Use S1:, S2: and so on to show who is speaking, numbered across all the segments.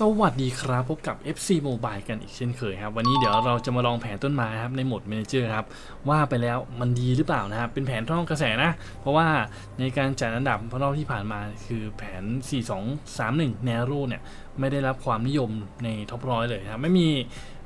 S1: สวัสดีครับพบกับ FC Mobile กันอีกเช่นเคยครับ วันนี้เดี๋ยวเราจะมาลองแผนต้นไม้ครับในโหมด Manager ครับ ว่าไปแล้วมันดีหรือเปล่านะครับ เป็นแผนท่องกระแสนะ เพราะว่าในการจัดอันดับรอบที่ผ่านมาคือแผน 4231 Narrow เนี่ย ไม่ได้รับความนิยมในท็อปร้อยเลยครับ ไม่มี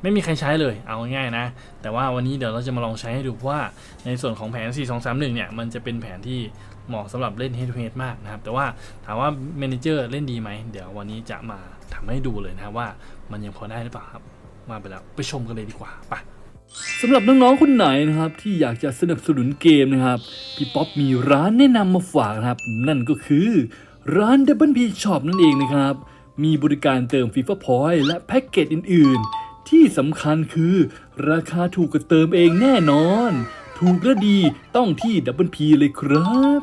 S1: ไม่มีใครใช้เลยเอาง่ายๆนะ แต่ว่าวันนี้เดี๋ยวเราจะมาลองใช้ให้ดูว่าในส่วนของแผน 4231 เนี่ย มันจะเป็นแผนที่เหมาะสำหรับเล่น head to head มากนะครับแต่ว่าถามว่า Manager เล่นดีไหมเดี๋ยววันนี้จะมา ทำให้ดูเลยนะว่ามันยังพอได้หรือเปล่าครับ มาไปแล้วไปชมกันเลยดีกว่าไป
S2: สำหรับน้องๆคนไหนนะครับ ที่อยากจะสนับสนุนเกมนะครับ พี่ป๊อปมีร้านแนะนำมาฝากนะครับ นั่นก็คือร้าน Double P Shop นั่นเองนะครับ มีบริการเติม FIFA Point และแพ็กเกจอื่น ๆ ที่สำคัญคือ ราคาถูกกว่าเติมเองแน่นอน ถูกและดีต้องที่ Double P เลยครับ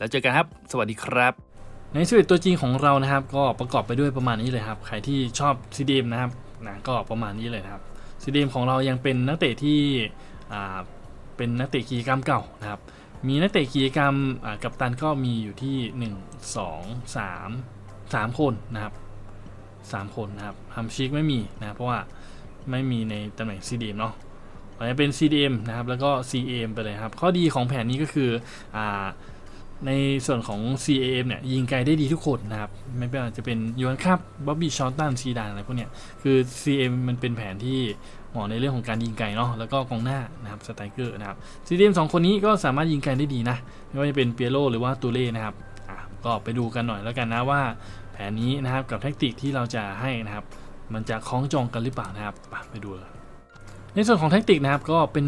S1: แล้วเจอกันครับ สวัสดีครับในสวิตตัวจริงของเรานะครับ ก็ประกอบไปด้วยประมาณนี้เลยครับ ใครที่ชอบซีดีมนะครับนะก็ประมาณนี้เลยครับซีดีมของเรายังเป็นนักเตะที่เป็นนักเตะกิจกรรมเก่านะครับ มีนักเตะกิจกรรมอ่ากัปตันก็มีอยู่ที่ 1 2 3 3 คนนะครับ 3 คนนะครับฮัมชิกไม่มีนะเพราะว่าไม่มีในตำแหน่ง CDM เนาะเพราะฉะนั้เป็น CDM นะครับ แล้วก็ CM ไปเลยครับ ข้อดีของแผนนี้ก็คืออ่า ในส่วนของ CAM เนี่ยยิงไกลได้ดีทุกคนนะครับ ไม่ว่าจะเป็นยูนคับบ๊อบบี้ชอตตันซีดานอะไรพวกเนี้ยคือ CAM มันเป็นแผนที่เหมาะในเรื่องของการยิงไกลเนาะแล้วก็กองหน้านะครับสไตรเกอร์นะครับ CDM สองคนนี้ก็สามารถยิงไกลได้ดีนะ ไม่ว่าจะเป็นเปียโรหรือว่าตูเล่นะครับอะก็ไปดูกันหน่อยแล้วกันนะว่าแผนนี้นะครับกับแท็กติกที่เราจะให้นะครับ มันจะคล้องจองกันหรือเปล่านะครับไปไปดูเลย ในส่วนของแท็กติกนะครับก็เป็น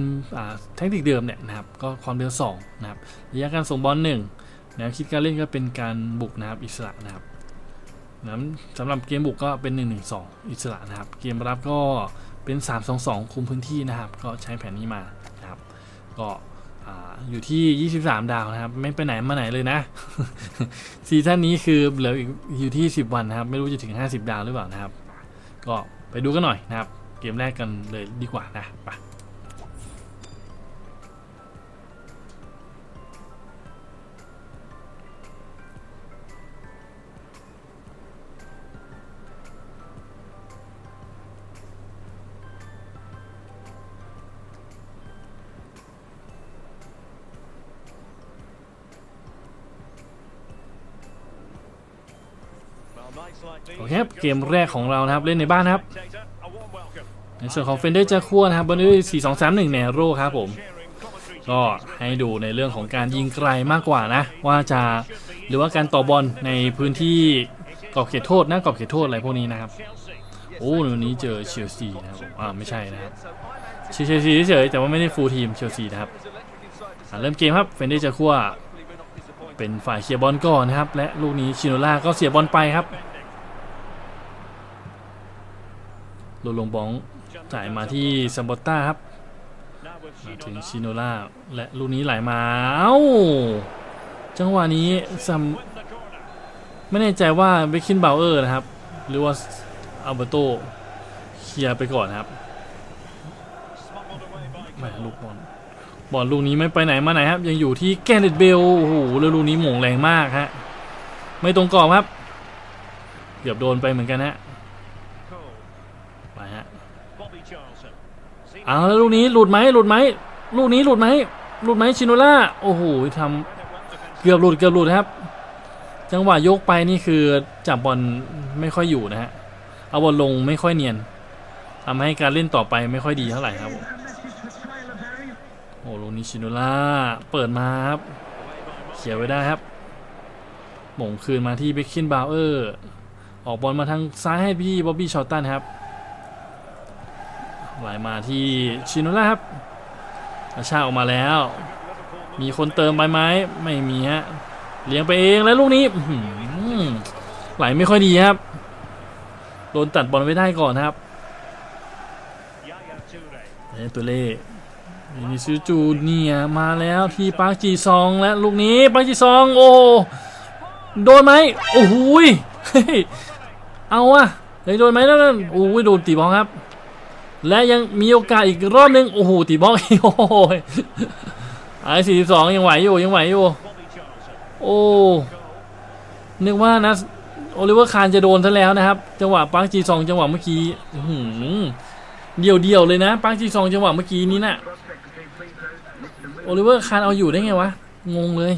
S1: แท็กติกเดิมเนี่ยนะครับก็ความเร็ว2นะครับระยะการส่งบอล1แนวคิดการเล่นก็เป็นการบุกนะครับอิสระนะครับสำหรับเกมบุกก็เป็น 1-1-2 อิสระนะครับ เกมรับก็เป็น 3-2-2 คุมพื้นที่นะครับ ก็ใช้แผนนี้มานะครับ ก็อ่าอยู่ที่ 23 ดาวนะครับ ไม่ไปไหนมาไหนเลยนะ ซีซั่นนี้คือเหลืออีกอยู่ที่ 10 วันนะครับ ไม่รู้จะถึง 50 ดาวหรือเปล่านะครับ ก็ไปดูกันหน่อยนะครับ เกมแรกกันเลยดีกว่านะไปโอเคครับเกมแรกของเรานะครับ เล่นในบ้านนะครับ ในส่วนของเฟนเดอร์จะคั่วนะครับบนด้วย4 2 3 1แนโรครับผม ก็ให้ดูในเรื่องของการยิงไกลมากกว่านะ ว่าจะหรือว่าการต่อบอลในพื้นที่กรอบเขตโทษนะกรอบเขตโทษอะไรพวกนี้นะครับ โอ้วันนี้เจอเชลซีนะครับอ่าไม่ใช่นะครับเชลซีเฉยๆแต่ว่าไม่ได้ฟูลทีมเชลซีนะครับอ่าเริ่มเกมครับเฟนเดอร์จะคั่วเป็นฝ่ายเคลียร์บอลก่อนนะครับ และลูกนี้ชิโนล่าก็เสียบอลไปครับโลลงบอง จ่ายมาที่ซัมบอตต้าครับมาถึงชิโนล่าและลูกนี้ไหลมา เอ้า จังหวะนี้ซัมไม่แน่ใจว่าเบคินเบาเออร์นะครับ หรือว่าอัลเบโตเคลียร์ไปก่อนครับแม่ลูกบอลบอลลูกนี้ไม่ไปไหนมาไหนครับ ยังอยู่ที่แกนเดตเบลโอ้โหแล้วลูกนี้หม่งแรงมากฮะไม่ตรงกรอบครับเกือบโดนไปเหมือนกันฮะไปฮะ เอาแล้วลูกนี้หลุดไหมหลุดไหมลูกนี้หลุดไหมหลุดไหมชิโนล่าโอ้โหทำเกือบหลุดเกือบหลุดครับ จังหวะยกไปนี่คือจับบอลไม่ค่อยอยู่นะฮะเอาบอลลงไม่ค่อยเนียนทำให้การเล่นต่อไปไม่ค่อยดีเท่าไหร่ครับโอ้ลูกนี้ชิโนล่าเปิดมาครับเขียวไว้ได้ครับหม่งคืนมาที่เบคคินบาวเออร์ออกบอลมาทางซ้ายให้พี่บ๊อบบี้ชอตตันครับ ไหลมาที่ชิโนล่าครับอาชาออกมาแล้ว มีคนเติมไปไหมไม่มีฮะเลี้ยงไปเองแล้วลูกนี้ไหลไม่ค่อยดีครับ โดนตัดบอลไว้ได้ก่อนครับเอตัวเล่วิซิจูเนียมาแล้วที่ปาร์คจีซองและลูกนี้ปาร์คจีซองโอ้โดนไหมโอ้โหยเฮ้ยเอาอะเฮ้ยโดนไหมนั่นโอ้ยโดนตีบอลครับ และยังมีโอกาสอีกรอบหนึง โอ้โหตีบอลอีกโอ้ยไอ้สี่สิบสองยังไหวอยู่ยังไหวอยู่
S3: Bobby Charlton.
S1: โอ้นึกว่านะโอลิเวอร์คานจะโดนซะแล้วนะครับ จังหวะปาร์คจีซองจังหวะเมื่อกี้อื้อหือเดี่ยวเดียวๆเลยนะปาร์คจีซองจังหวะเมื่อกี้นี้น่ะโอลิเวอร์คานเอาอยู่ได้ไงวะ งงเลย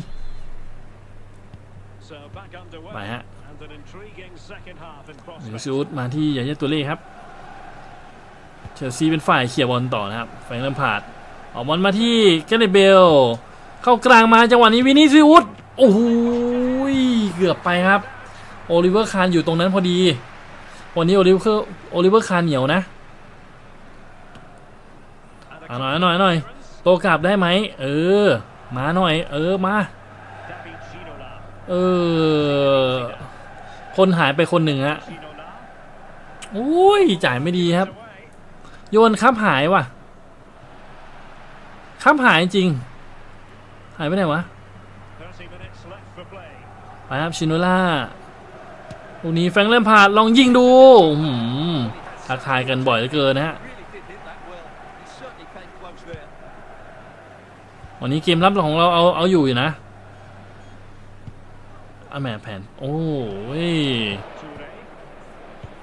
S3: So back underway.
S1: ไปฮะ
S3: And an intriguing second half in
S1: มิ
S3: prospect.
S1: ซูดมาที่ยาเยตัวเล่ครับ เชลซีเป็นฝ่ายเขี่ยบอลต่อนะครับแฟงค์แลมพาดออกบอลมาที่แกเรเบล เข้ากลางมาจังหวะนี้วินิซิอุสโอ้โหเกือบไปครับ โอลิเวอร์คานอยู่ตรงนั้นพอดี วันนี้โอลิเวอร์โอลิเวอร์คานเหนียวนะอาหน่อยเอาหน่อยเอาหน่อยโตกลับได้ไหมเออ มาหน่อย เออมาเออ คนหายไปคนหนึ่งฮะ
S3: Ginola.
S1: โอ้ยจ่ายไม่ดีครับ โยนครับหายว่ะครับหายจริง หายไปไหนวะ
S3: 30 minutes left for play.
S1: ไปครับชินโนล่าลูกนี้แฟรงค์แลมพาร์ดลองยิงดูอื้อหือทักทายกันบ่อยเหลือเกินนะฮะ
S4: Really did hit that well. He certainly came close there.
S1: วันนี้เกมรับของเราเอาเอาอยู่อยู่นะอาแหม่แผ่นโอ้ย
S3: Toure.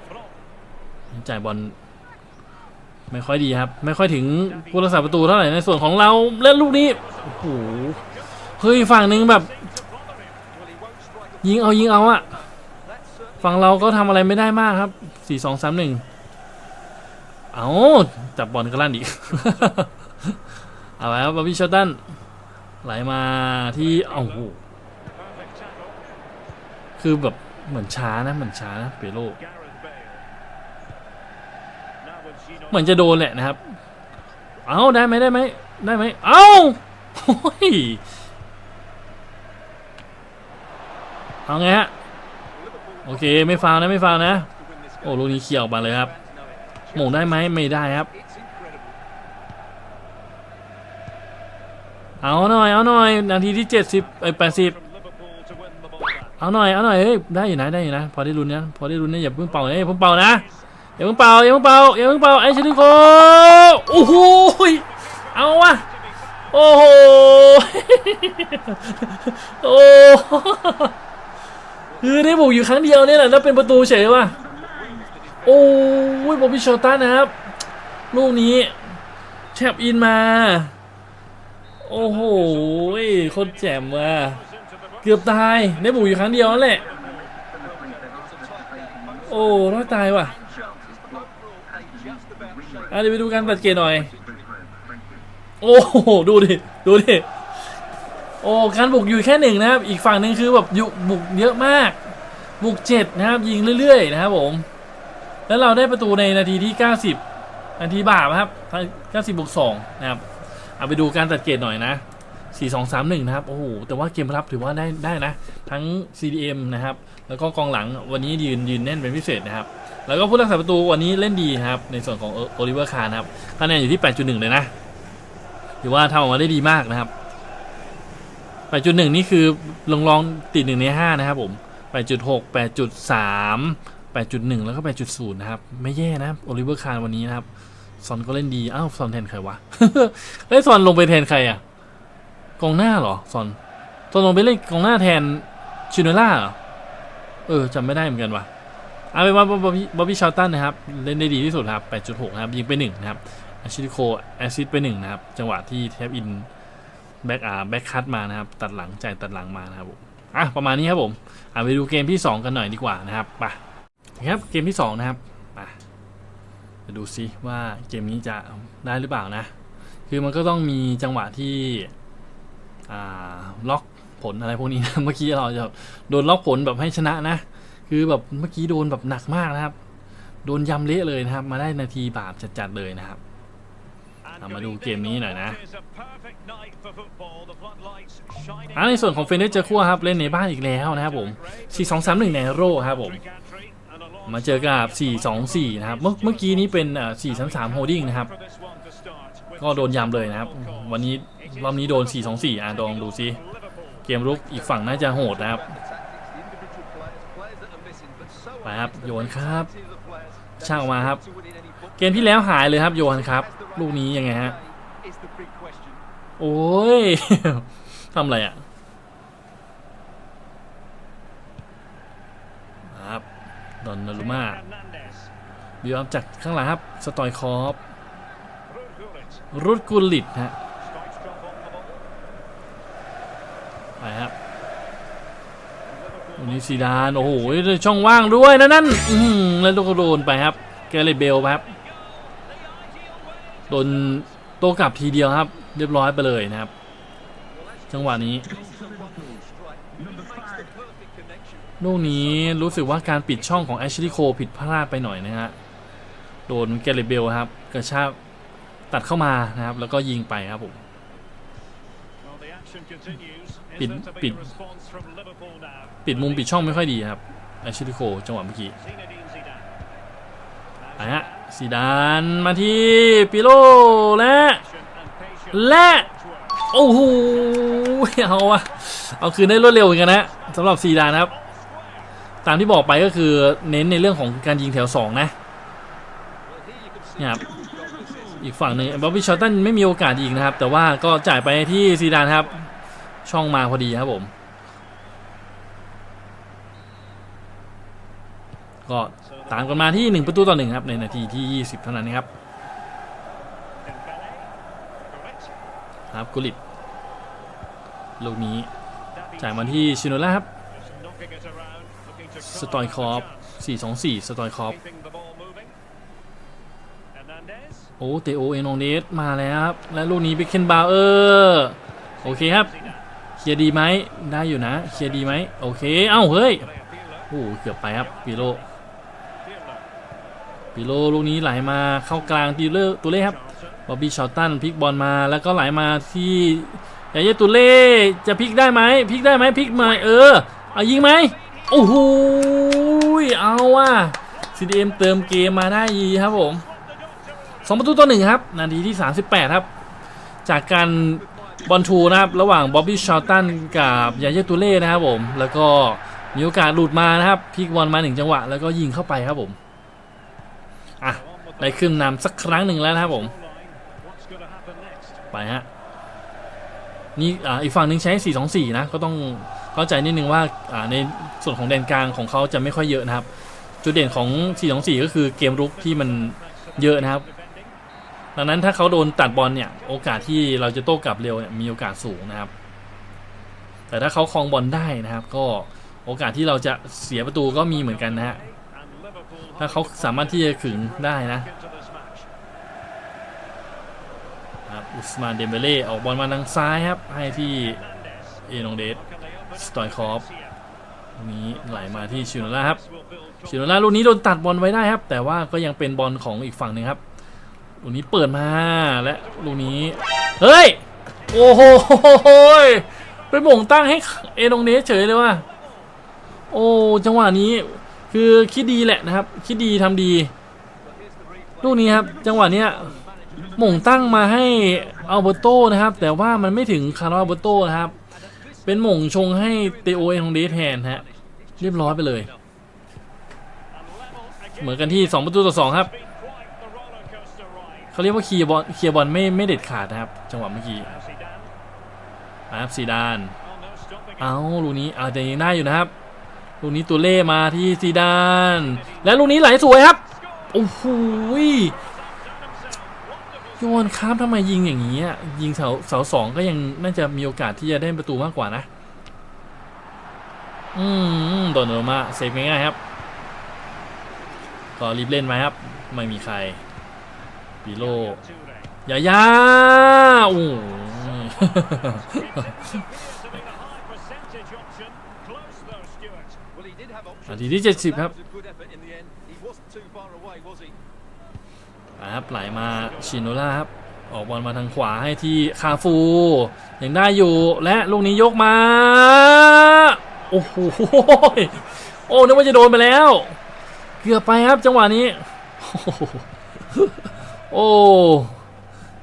S3: From
S1: จ่ายบอล ไม่ค่อยดีครับ ไม่ค่อยถึงผู้รักษาประตูเท่าไหร่ในส่วนของเราเล่นลูกนี้โอ้โหเฮ้ยฝั่งหนึ่งแบบ ยิงเอายิงเอาอะฝั่งเราก็ทำอะไรไม่ได้มากครับสี่สองสามหนึ่งเอาจับบอลก็ลั่นอีกเอาไว้ครับบอบบี้ชอตตันไหลมาที่เอ้าโหคือแบบเหมือนช้านะเหมือนช้านะเปโล เหมือนจะโดนแหละนะครับ เอาได้ไหมได้ไหมได้ไหมเอาโอ้ยเอาไงฮะ โอเคไม่ฟาวนะไม่ฟาวนะ โอ้ลูกนี้เขี่ยออกมาเลยครับหม่งได้ไหมไม่ได้ครับ เอาหน่อยเอาหน่อยนาทีที่เจ็ดสิบไอ้แปดสิบเอาหน่อยเอาหน่อยเฮ้ยได้อยู่นะได้อยู่นะ พอได้ลุ้นนะพอได้ลุ้นนะอย่าเพิ่งเป่านะอย่าเพิ่งเป่านะ อย่าเพิ่งเป่าอย่าเพิ่งเป่าอย่าเพิ่งเป่าไอ้ชิลิโกโอ้โหเอาวะโอ้โหโอ้คือได้บุกอยู่ครั้งเดียวเนี่ยแหละแล้วเป็นประตูเฉยว่ะโอ้ยบอบบี้ชอตตันนะครับ ลูกนี้แชบอินมา โอ้โหโคตรแจ่มว่ะเกือบตายได้บุกอยู่ครั้งเดียวนั่นแหละ โอ้รอดตายว่ะ อะเดี๋ยวไปดูการตัดเกียร์หน่อย โอ้โหดูดิ ดูดิ โอ้การบุกอยู่แค่หนึ่งนะครับ อีกฝั่งหนึ่งคือแบบยุบุกเยอะมาก บุกเจ็ดนะครับ ยิงเรื่อยๆ นะครับผม แล้วเราได้ประตูในนาทีที่ 90 นาทีบาปครับ90บวก2นะครับ เอาไปดูการตัดเกียร์หน่อยนะ 4 2 3 1 นะครับ โอ้โห แต่ว่าเกมรับถือว่าได้ได้นะ ทั้ง CDM นะครับ แล้วก็กองหลังวันนี้ยืนยืนแน่นเป็นพิเศษนะครับ แล้วก็ผู้รักษาประตูวันนี้เล่นดีครับ ในส่วนของโอลิเวอร์คาร์นะครับคะแนนอยู่ที่ 8.1 เลยนะถือว่าทำออกมาได้ดีมากนะครับ 8.1 นี่คือลองลองติดหนึ่งใน5นะครับผม 8.6 8.3 8.1 แล้วก็ 8.0 นะครับ ไม่แย่นะโอลิเวอร์คาร์วันนี้นะครับซอนก็เล่นดี อ้าวซอนแทนใครวะเฮ้ยซอนลงไปแทนใครอะ กองหน้าเหรอซอนซอนลงไปเล่นกองหน้าแทนชิโนล่าเหรอเออจำไม่ได้เหมือนกันว่ะเอาเป็นว่าบอบบี้บอบบี้ชาลตันนะครับ เล่นได้ดีที่สุดครับ 8.6 นะครับ ยิงไป1นะครับอาชิโคแอซิดไป1นะครับ จังหวะที่แทบอินแบ็กอาแบ็กคัตมานะครับ ตัดหลังจ่ายตัดหลังมานะครับผมอะประมาณนี้ครับผมอะไปดูเกมที่ 2 กันหน่อยดีกว่านะครับไปครับเกมที่ 2 นะครับไปจะดูซิว่าเกมนี้จะได้หรือเปล่านะ คือมันก็ต้องมีจังหวะที่ ล็อกผลอะไรพวกนี้นะเมื่อกี้เราจะโดนล็อกผลแบบให้ชนะนะ คือแบบเมื่อกี้โดนแบบหนักมากนะครับ โดนยำเละเลยนะครับ มาได้นาทีบาปจัดๆเลยนะครับเอามาดูเกมนี้หน่อยนะอ่าในส่วนของเฟนเดอร์เจอคัวครับ เล่นในบ้านอีกแล้วนะครับผม 4 2 3 1 ในโรครับผม มาเจอกับ 4-2-4 นะครับ เมื่อเมื่อกี้นี้เป็นอ่า4-3-3 holding นะครับ ก็โดนยำเลยนะครับ วันนี้ รอบนี้โดน 4-2-4 อะลองดูซิเกมรุกอีกฝั่งน่าจะโหดนะครับไปครับโยนครับช่างออกมาครับ เกมที่แล้วหายเลยครับโยนครับ ลูกนี้ยังไงฮะโอ้ยทำอะไรอะครับดอนนารุมาบิวอัพจากข้างหลังครับ สตอยคอฟรุดกุลิตฮะ
S3: Strikes drop on the ball.
S1: ไปครับ วันนี้ซีดาน โอ้โหช่องว่างด้วยนะนั่นอือหือแล้วก็โดนไปครับ แกเรเบลครับ โดนโตกลับทีเดียวครับ เรียบร้อยไปเลยนะครับ จังหวะนี้ลูกนี้รู้สึกว่าการปิดช่องของแอชลีย์โคผิดพลาดไปหน่อยนะฮะ โดนแกเรเบลครับ กระชากตัดเข้ามานะครับ แล้วก็ยิงไปครับผม
S3: Well, the action continues. Is
S1: Pin-
S3: there to be
S1: pin.
S3: a response from Liverpool now?
S1: ปิดมุมปิดช่องไม่ค่อยดีครับแอชลีย์โคจังหวะเมื่อกี้
S3: Zinedine Zidane.
S1: ไปฮะซีดานมาที่ปิโลและ
S3: Action and patience.
S1: และ
S3: Watchworth.
S1: โอ้โหเอาอะเอาคืนได้รวดเร็วเหมือนกันนะสำหรับซีดานครับ ตามที่บอกไปก็คือเน้นในเรื่องของการยิงแถว2นะเนี่ยครับอีกฝั่งหนึ่งบ๊อบบี้ชอตตันไม่มีโอกาสอีกนะครับ แต่ว่าก็จ่ายไปที่ซีดานครับ ช่องมาพอดีครับผม ก็ตามกันมาที่ 1 ประตูต่อหนึ่งครับในนาทีที่ 20 เท่านั้นนะครับครับกุลิตลูกนี้จ่ายมาที่ชิโนล่าครับสตอยคอฟ4-2-4 สตอยคอฟโอ้เตโอเอนองเดสมาแล้วครับ และลูกนี้เบคเคนบาวเออร์ โอเคครับ เคลียร์ดีไหมได้อยู่นะ เคลียร์ดีไหมโอเค เอ้าเฮ้ยโอ้เกือบไปครับปิโลปิโลลูกนี้ไหลมาเข้ากลางตีเลอร์ตัวเล่ครับบอบบี้ชอตตันพลิกบอลมาแล้วก็ไหลมาที่ยาเยตุเล่จะพลิกได้ไหมพลิกได้ไหมพลิกมาเออเอายิงไหมโอ้โหเอาว่ะ CDM เติมเกมมาได้ดีครับผมสองประตูต่อหนึ่งครับ นาทีที่ 38 ครับ จากการ บอลทูนะครับ ระหว่างบ๊อบบี้ชอตตันกับยาเยตุเล่นะครับผม แล้วก็มีโอกาสหลุดมานะครับพลิกบอลมาหนึ่งจังหวะ แล้วก็ยิงเข้าไปครับผม อะ ได้ขึ้นนำสักครั้งหนึ่งแล้วนะครับผม ไปฮะ นี่อ่าอีกฝั่งหนึ่งใช้ 4-2-4 นะ ก็ต้องเข้าใจนิดนึงว่าอ่าในส่วนของแดนกลางของเขาจะไม่ค่อยเยอะนะครับ จุดเด่นของ 4-2-4 ก็คือเกมรุกที่มันเยอะนะครับ ดังนั้นถ้าเขาโดนตัดบอลเนี่ย โอกาสที่เราจะโต้กลับเร็วเนี่ยมีโอกาสสูงนะครับ แต่ถ้าเขาครองบอลได้นะครับ ก็โอกาสที่เราจะเสียประตูก็มีเหมือนกันนะฮะถ้าเขาสามารถที่จะขึงได้นะครับอุสมานเดมเบเล่ออกบอลมาทางซ้ายครับ ให้ที่เอนองเดสสตอยคอฟนี้ไหลมาที่ชิโนล่าครับชิโนล่าลูกนี้โดนตัดบอลไว้ได้ครับ แต่ว่าก็ยังเป็นบอลของอีกฝั่งหนึ่งครับ ลูกนี้เปิดมาและลูกนี้ เฮ้ย โอ้โหไปหม่งตั้งให้เอนองเนสเฉยเลยว่ะโอ้จังหวะนี้ คือคิดดีแหละนะครับ คิดดีทำดี ลูกนี้ครับ จังหวะเนี้ยหม่งตั้งมาให้อัลเบอร์โตนะครับ แต่ว่ามันไม่ถึงคาร์ลอัลเบอร์โตนะครับ เป็นหม่งชงให้เตโอเอนองเดสแทนฮะเรียบร้อยไปเลย เหมือนกันที่ 2 ประตูต่อ 2 ครับ เขาเรียกว่าเคลียร์บอลเคลียร์บอลไม่ไม่เด็ดขาดนะครับ จังหวะเมื่อกี้นะครับซีดาน เอาลูกนี้อาจจะยังได้อยู่นะครับลูกนี้ตัวเล่มาที่ซีดาน และลูกนี้ไหลสวยครับโอ้โหโยนข้ามทำไมยิงอย่างนี้ยิงเสาเสาสองก็ยังน่าจะมีโอกาสที่จะได้ประตูมากกว่านะ อืมโดนโนมาเซฟง่ายๆครับ ก็รีบเล่นไหมครับ ไม่มีใคร ปีโล
S3: Toure.
S1: ยายาโอ้โห
S3: Appears to be the high percentage option. Close though, Stuart.
S4: Well, he did have options.
S1: นาทีที่70 ครับ
S4: That was a good effort in the end. He wasn't too far away, was he?
S1: นะครับไหลมาชิโนล่าครับ ออกบอลมาทางขวาให้ที่คาฟูยังได้อยู่และลูกนี้ยกมา โอ้โหโอ้นึกว่าจะโดนไปแล้ว เกือบไปครับจังหวะนี้ โอ้โหโอ้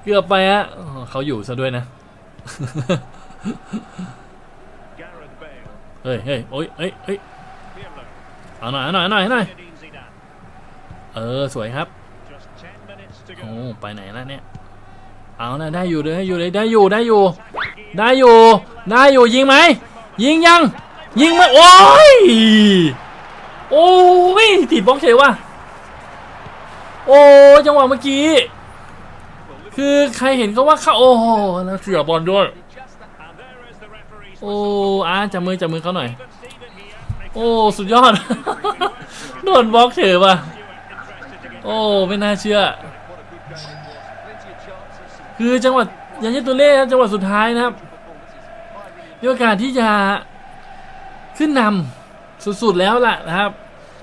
S1: เกือบไปฮะอ๋อเขาอยู่ซะด้วยนะ
S3: Gareth Bale.
S1: เฮ้ยเฮ้ยโอ้ยเฮ้ยเฮ้ย
S3: Pirlo.
S1: เอาหน่อยเอาหน่อยเอาหน่อยเอาหน่อย
S3: Zinedine Zidane.
S1: เออ สวยครับ
S3: Just 10 minutes to
S1: โอ้
S3: go.
S1: ไปไหนแล้วเนี่ย เอานะได้อยู่ได้อยู่เลยได้อยู่ ได้อยู่ ได้อยู่ ได้อยู่ ยิงไหม ยิงยัง ยิงไหมโอ้ย โอ้ยติดบล็อกเฉยว่ะ โอ้จังหวะเมื่อกี้ คือใครเห็นก็ว่าเข้าโอ้โหแล้วเสือบอลด้วย โอ้อาจับมือจับมือเขาหน่อย โอ้สุดยอด โดนบล็อกเฉยว่ะ โอ้ไม่น่าเชื่อ คือจังหวะยาเยตุเล่ครับจังหวะสุดท้ายนะครับมีโอกาสที่จะขึ้นนำสุดๆแล้วล่ะนะครับ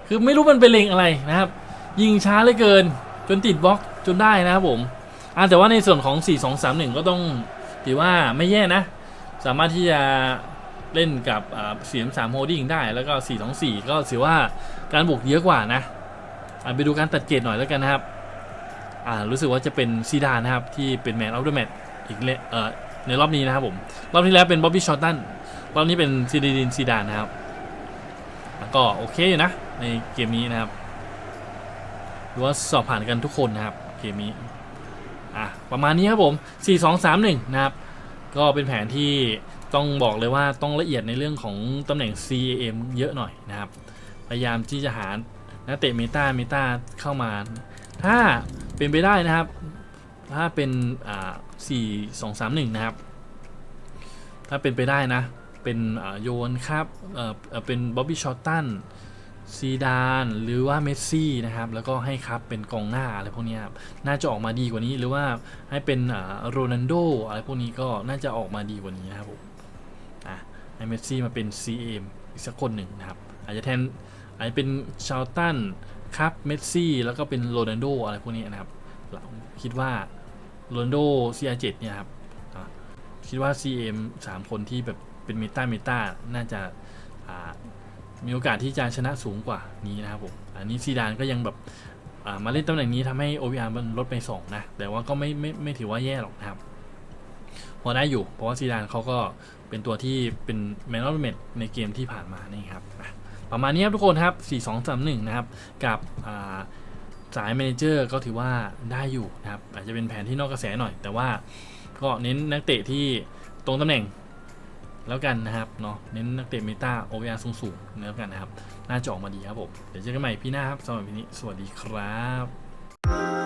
S1: คือไม่รู้มันเป็นเลงอะไรนะครับ ยิงช้าเหลือเกิน จนติดบล็อกจนได้นะครับผมอ่าแต่ว่าในส่วนของ 4 2 3 1 ก็ต้องถือว่าไม่แย่นะ สามารถที่จะเล่นกับเสียมสามโฮดิ้งได้แล้วก็ 4 2 4 ก็ถือว่าการบุกเยอะกว่านะไปดูการตัดเกรดหน่อยแล้วกันนะครับอ่ารู้สึกว่าจะเป็นซีดานนะครับ ที่เป็นแมนออฟเดอะแมตอีกเลเอ่อในรอบนี้นะครับผม รอบที่แล้วเป็นบ๊อบบี้ชอตตันรอบนี้เป็นซีดีดินซีดานนะครับก็โอเคอยู่นะ ในเกมนี้นะครับ รือว่าสอบผ่านกันทุกคนนะครับเกมนี้อะประมาณนี้ครับผม 4 2 3 1 นะครับ ก็เป็นแผนที่ต้องบอกเลยว่าต้องละเอียดในเรื่องของตำแหน่ง CAM เยอะหน่อยนะครับ พยายามที่จะหานักเตะเมตาเมตาเข้ามา ถ้าเป็นไปได้นะครับ ถ้าเป็นอ่า4 2 3 1 นะครับ ถ้าเป็นไปได้นะ เป็นโยนครับอ่อเอ่อเป็นบ๊อบบี้ชอตตัน ซีดานหรือว่าเมสซี่นะครับแล้วก็ให้ครับเป็นกองหน้าอะไรพวกนี้ครับน่าจะออกมาดีกว่านี้หรือว่าให้เป็นโรนัลโดอะไรพวกนี้ก็น่าจะออกมาดีกว่านี้นะครับผมอะให้เมสซี่มาเป็น CM อีกสักคนหนึ่งนะครับ อาจจะแทนอาจจะเป็นชาลตันครับเมสซี่แล้วก็เป็นโรนัลโดอะไรพวกนี้นะครับเราคิดว่าโรนัลโด CR7 เนี่ยครับคิดว่า CM 3 คนที่แบบเป็นเมตาเมตาน่าจะ มีโอกาสที่จะชนะสูงกว่านี้นะครับผม อันนี้ซีดานก็ยังแบบมาเล่นตำแหน่งนี้ทำให้ OVR มันลดไป 2 นะ แต่ว่าก็ไม่ไม่ไม่ถือว่าแย่หรอกนะครับ พอได้อยู่ เพราะว่าซีดานเขาก็เป็นตัวที่เป็นแมนนอลเมดในเกมที่ผ่านมานี่ครับ ประมาณนี้ครับทุกคนครับ 4 2 3 1 นะครับ กับสาย m มนเจอร์ก็ถือว่าได้อยู่นะครับ อาจจะเป็นแผนที่นอกกระแสหน่อย แต่ว่าก็เน้นนักเตะที่ตรงตำแหน่ง แล้วกันนะครับเนาะเน้นนักเตะเมตาโอเวอร์สูงๆแล้วกันนะครับ น่าจะออกมาดีครับผม เดี๋ยวเจอกันใหม่พี่หน้าครับสำหรับวันนี้สวัสดีครับ